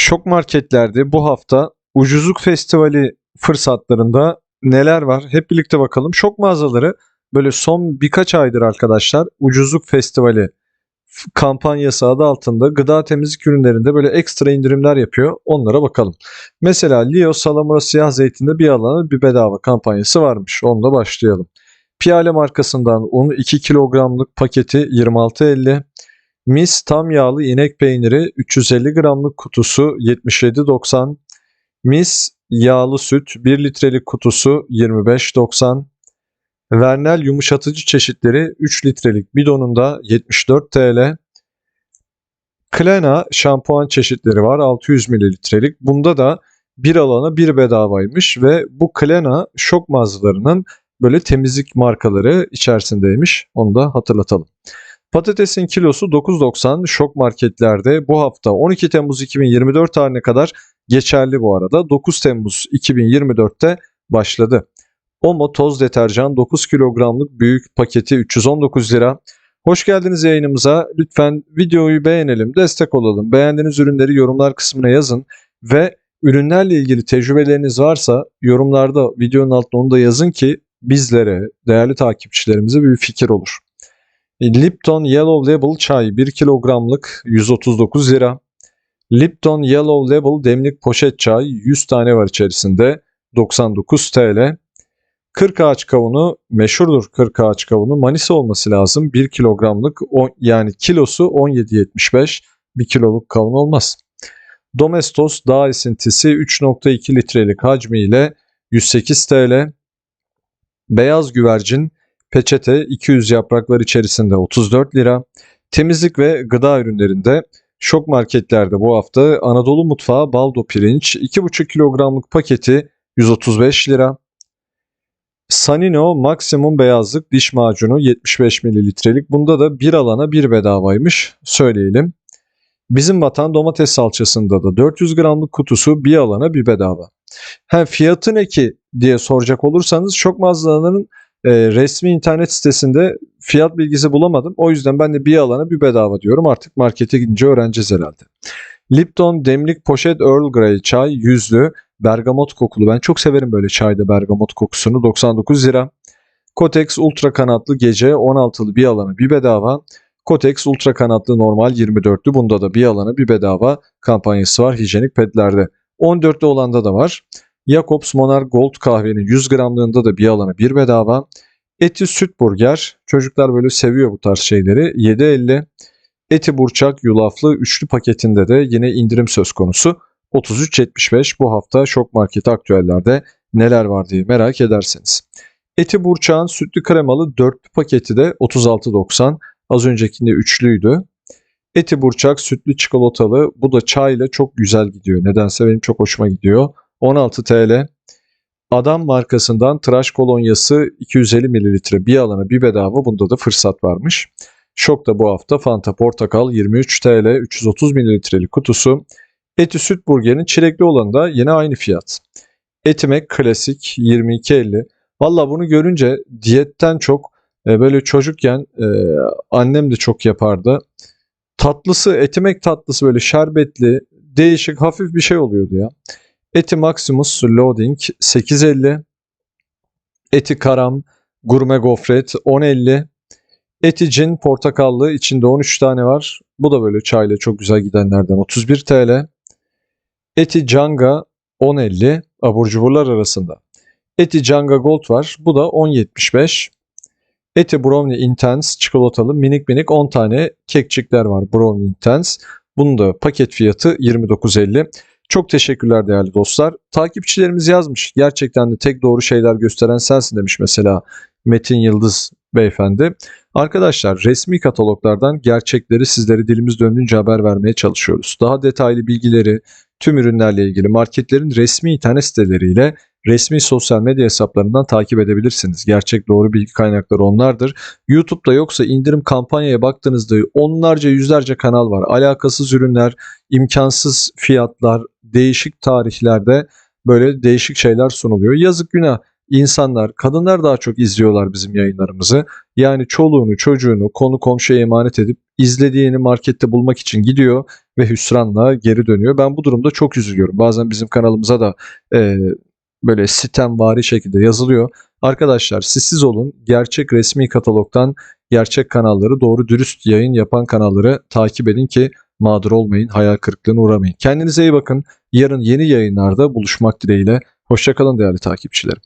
Şok marketlerde bu hafta ucuzluk festivali fırsatlarında neler var? Hep birlikte bakalım. Şok mağazaları böyle son birkaç aydır arkadaşlar ucuzluk festivali kampanyası adı altında gıda temizlik ürünlerinde böyle ekstra indirimler yapıyor. Onlara bakalım. Mesela Leo Salamura siyah zeytinde bir alana bir bedava kampanyası varmış. Onunla başlayalım. Piyale markasından un 2 kilogramlık paketi 26.50. Mis tam yağlı inek peyniri 350 gramlık kutusu 77.90. Mis yağlı süt 1 litrelik kutusu 25.90. Vernel yumuşatıcı çeşitleri 3 litrelik bidonunda 74 TL. Klena şampuan çeşitleri var 600 mililitrelik. Bunda da bir alana bir bedavaymış ve bu Klena şok mağazalarının böyle temizlik markaları içerisindeymiş. Onu da hatırlatalım. Patatesin kilosu 9.90 şok marketlerde bu hafta 12 Temmuz 2024 tarihine kadar geçerli bu arada. 9 Temmuz 2024'te başladı. Omo toz deterjan 9 kilogramlık büyük paketi 319 lira. Hoş geldiniz yayınımıza. Lütfen videoyu beğenelim, destek olalım. Beğendiğiniz ürünleri yorumlar kısmına yazın ve ürünlerle ilgili tecrübeleriniz varsa yorumlarda videonun altına onu da yazın ki bizlere, değerli takipçilerimize bir fikir olur. Lipton Yellow Label çay 1 kilogramlık 139 lira. Lipton Yellow Label demlik poşet çay 100 tane var içerisinde 99 TL. 40 ağaç kavunu meşhurdur 40 ağaç kavunu Manisa olması lazım 1 kilogramlık yani kilosu 17.75 1 kiloluk kavun olmaz. Domestos dağ esintisi 3.2 litrelik hacmiyle 108 TL. Beyaz güvercin peçete 200 yapraklar içerisinde 34 lira. Temizlik ve gıda ürünlerinde şok marketlerde bu hafta Anadolu Mutfağı baldo pirinç 2,5 kilogramlık paketi 135 lira. Sanino maksimum beyazlık diş macunu 75 mililitrelik. Bunda da bir alana bir bedavaymış söyleyelim. Bizim vatan domates salçasında da 400 gramlık kutusu bir alana bir bedava. Hem fiyatı ne ki diye soracak olursanız şok mağazalarının e, resmi internet sitesinde fiyat bilgisi bulamadım. O yüzden ben de bir alana bir bedava diyorum. Artık markete gidince öğreneceğiz herhalde. Lipton demlik poşet Earl Grey çay yüzlü bergamot kokulu. Ben çok severim böyle çayda bergamot kokusunu. 99 lira. Kotex ultra kanatlı gece 16'lı bir alana bir bedava. Kotex ultra kanatlı normal 24'lü. Bunda da bir alana bir bedava kampanyası var hijyenik pedlerde. 14'lü olanda da var. Jacobs Monarch Gold kahvenin 100 gramlığında da bir alana bir bedava. Eti süt burger. Çocuklar böyle seviyor bu tarz şeyleri. 7.50. Eti burçak yulaflı üçlü paketinde de yine indirim söz konusu. 33.75 bu hafta şok market aktüellerde neler var diye merak ederseniz. Eti burçağın sütlü kremalı dörtlü paketi de 36.90. Az öncekinde üçlüydü. Eti burçak sütlü çikolatalı bu da çayla çok güzel gidiyor. Nedense benim çok hoşuma gidiyor. 16 TL. Adam markasından tıraş kolonyası 250 mililitre bir alana bir bedava. Bunda da fırsat varmış. Şok da bu hafta Fanta Portakal 23 TL 330 mililitrelik kutusu. Eti süt burgerin çilekli olanı da yine aynı fiyat. Etimek klasik 22.50. Valla bunu görünce diyetten çok e, böyle çocukken e, annem de çok yapardı. Tatlısı etimek tatlısı böyle şerbetli değişik hafif bir şey oluyordu ya. Eti Maximus Loading 8.50. Eti Karam Gurme Gofret 10.50. Eti Cin portakallı içinde 13 tane var. Bu da böyle çayla çok güzel gidenlerden 31 TL. Eti Canga 10.50 abur cuburlar arasında. Eti Canga Gold var. Bu da 10.75. Eti Brownie Intense çikolatalı minik minik 10 tane kekçikler var Brownie Intense. Bunun da paket fiyatı 29.50. Çok teşekkürler değerli dostlar. Takipçilerimiz yazmış. Gerçekten de tek doğru şeyler gösteren sensin demiş mesela Metin Yıldız beyefendi. Arkadaşlar resmi kataloglardan gerçekleri sizlere dilimiz döndüğünce haber vermeye çalışıyoruz. Daha detaylı bilgileri tüm ürünlerle ilgili marketlerin resmi internet siteleriyle resmi sosyal medya hesaplarından takip edebilirsiniz. Gerçek doğru bilgi kaynakları onlardır. YouTube'da yoksa indirim kampanyaya baktığınızda onlarca yüzlerce kanal var. Alakasız ürünler, imkansız fiyatlar, değişik tarihlerde böyle değişik şeyler sunuluyor. Yazık günah. insanlar, kadınlar daha çok izliyorlar bizim yayınlarımızı. Yani çoluğunu, çocuğunu, konu komşuya emanet edip izlediğini markette bulmak için gidiyor ve hüsranla geri dönüyor. Ben bu durumda çok üzülüyorum. Bazen bizim kanalımıza da e, böyle sitemvari şekilde yazılıyor. Arkadaşlar siz siz olun. Gerçek resmi katalogdan gerçek kanalları, doğru dürüst yayın yapan kanalları takip edin ki mağdur olmayın, hayal kırıklığına uğramayın. Kendinize iyi bakın. Yarın yeni yayınlarda buluşmak dileğiyle. Hoşçakalın değerli takipçilerim.